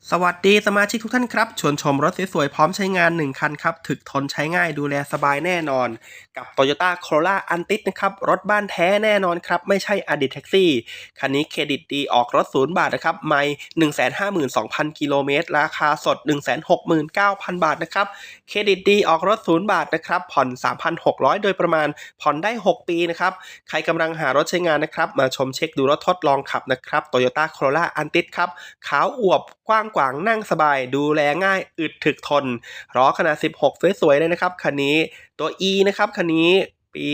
สวัสดีสมาชิกทุกท่านครับ ชวนชมรถสวยๆ พร้อมใช้งาน 1 คันครับ ถึกทนใช้ง่ายดูแลสบายแน่นอน กับ Toyota Corolla Antis นะครับ รถบ้านแท้แน่นอนครับ ไม่ใช่อดีตแท็กซี่ คันนี้เครดิตดีออกรถศูนย์บาทนะครับ ไม่152,000กิโลเมตร ราคาสด169,000บาทนะครับ เครดิตดีออกรถศูนย์บาทนะครับ ผ่อน3,600โดยประมาณ ผ่อนได้6ปีนะครับ ใครกำลังหารถใช้งานนะครับ มาชมเช็คดูรถทดลองขับนะครับ Toyota Corolla Antis ครับ ขาวอวบกว้างกวางนั่งสบาย ดูแลง่ายอึดถึกทนล้อขนาด 16 สวยๆเลยนะครับคันนี้ตัว E นะครับคันนี้ ปี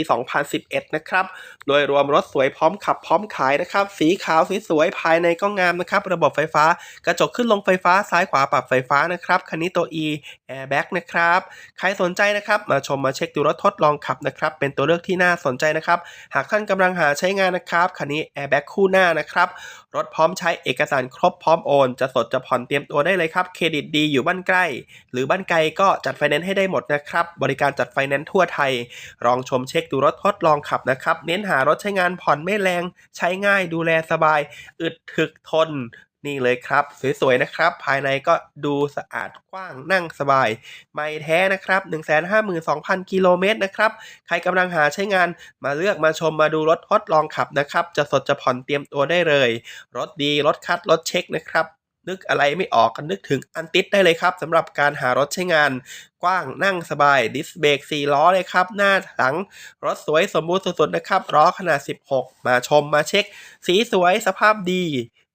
2011 นะครับ โดยรวมรถสวยพร้อมขับพร้อมขายนะครับ สีขาวสวยๆภายในก็งามนะครับ ระบบไฟฟ้ากระจกขึ้นลงไฟฟ้าซ้ายขวาปรับไฟฟ้านะครับ คันนี้ตัว E Airbag นะครับ ใครสนใจนะครับ มาชมมาเช็คดูรถทดลองขับนะครับ เป็นตัวเลือกที่น่าสนใจนะครับ หากท่านกำลังหาใช้งานนะครับ คันนี้ Airbag คู่หน้านะครับ รถพร้อมใช้เอกสารครบพร้อมโอน จะสดจะผ่อนเตรียมตัวได้เลยครับ เครดิตดีอยู่บ้านใกล้ หรือบ้านไกลก็จัดไฟแนนซ์ให้ได้หมดนะครับ บริการจัดไฟแนนซ์ทั่วไทยลองชมเช็คดูรถทดลองขับนะครับ เน้นหารถใช้งานผ่อนไม่แรง ใช้ง่ายดูแลสบาย อึดถึกทน นี่เลยครับ สวยๆนะครับ ภายในก็ดูสะอาดกว้างนั่งสบาย ไม่แท้นะครับ 152,000 กิโลเมตรนะครับ ใครกำลังหาใช้งานมาเลือกมาชมมาดูรถทดลองขับนะครับ จะสดจะผ่อนเตรียมตัวได้เลย รถดีรถคัดรถเช็คนะครับ นึกอะไรไม่ออกก็นึกถึงอันติดได้เลยครับสำหรับการหารถใช้งานกว้างนั่งสบายดิสเบรก4ล้อเลยครับ หน้าหลังรถสวยสมบูรณ์สุดๆนะครับล้อขนาด 16 มาชมมาเช็ค สีสวยสภาพดี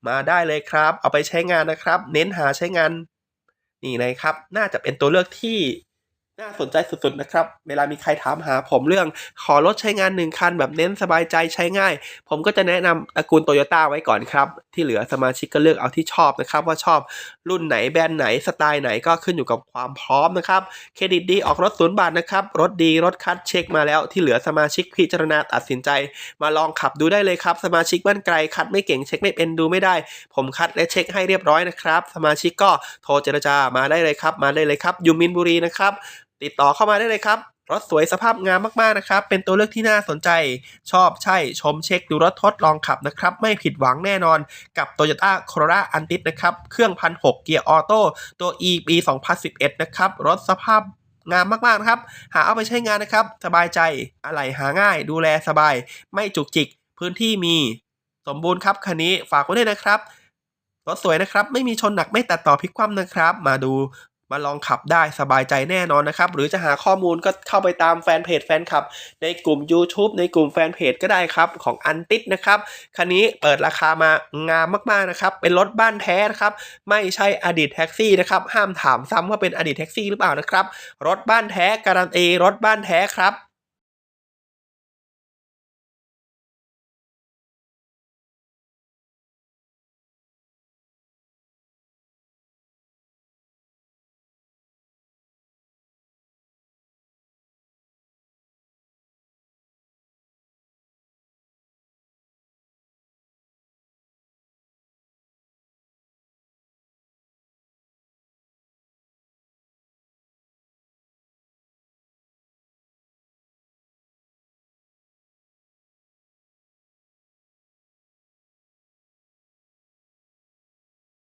มาได้เลยครับ เอาไปใช้งานนะครับ เน้นหาใช้งานนี่นะครับ น่าจะเป็นตัวเลือกที่ น่าสนใจสุดๆนะครับ เวลามีใครถามหาผมเรื่องขอรถใช้งานหนึ่งคันแบบเน้นสบายใจใช้ง่าย ผมก็จะแนะนำตระกูลโตโยต้าไว้ก่อนครับ ที่เหลือสมาชิกก็เลือกเอาที่ชอบนะครับ ว่าชอบรุ่นไหนแบรนด์ไหนสไตล์ไหนก็ขึ้นอยู่กับความพร้อมนะครับ เครดิตดีออกรถศูนย์บาทนะครับ รถดีรถคัดเช็คมาแล้ว ที่เหลือสมาชิกพิจารณาตัดสินใจ มาลองขับดูได้เลยครับ สมาชิกบ้านไกลคัดไม่เก่งเช็คไม่เป็นดูไม่ได้ ผมคัดและเช็คให้เรียบร้อยนะครับ สมาชิกก็โทรเจรจามาได้เลยครับ มาได้เลยครับอยู่มินบุรีนะครับ ติดต่อเข้ามาได้เลยครับรถสวยสภาพงามมากๆนะครับ เป็นตัวเลือกที่น่าสนใจ ชอบใช่ชมเช็คดูรถทดลองขับนะครับ ไม่ผิดหวังแน่นอนกับ Toyota Corolla Antis นะครับ เครื่องพันหเกียร์ออโต้ตัว E ปี 2011 นะครับ รถสภาพงามมากๆนะครับ หาเอาไปใช้งานนะครับ สบายใจอะไรหาง่าย ดูแลสบาย ไม่จุกจิก พื้นที่มี สมบูรณ์ครับคันนี้ฝากไว้ด้วยนะครับรถสวยนะครับ ไม่มีชนหนักไม่ตัดต่อพลิกคว่ำนะครับ มาดู มาลองขับได้สบายใจแน่นอนนะครับ หรือจะหาข้อมูลก็เข้าไปตามแฟนเพจแฟนคลับ ในกลุ่ม YouTube ในกลุ่มแฟนเพจก็ได้ครับ ของอันติดนะครับคันนี้เปิดราคามางามมากๆนะครับ เป็นรถบ้านแท้นะครับ ไม่ใช่อดีตแท็กซี่นะครับ ห้ามถามซ้ำว่าเป็นอดีตแท็กซี่หรือเปล่านะครับ รถบ้านแท้การันตีรถบ้านแท้ครับ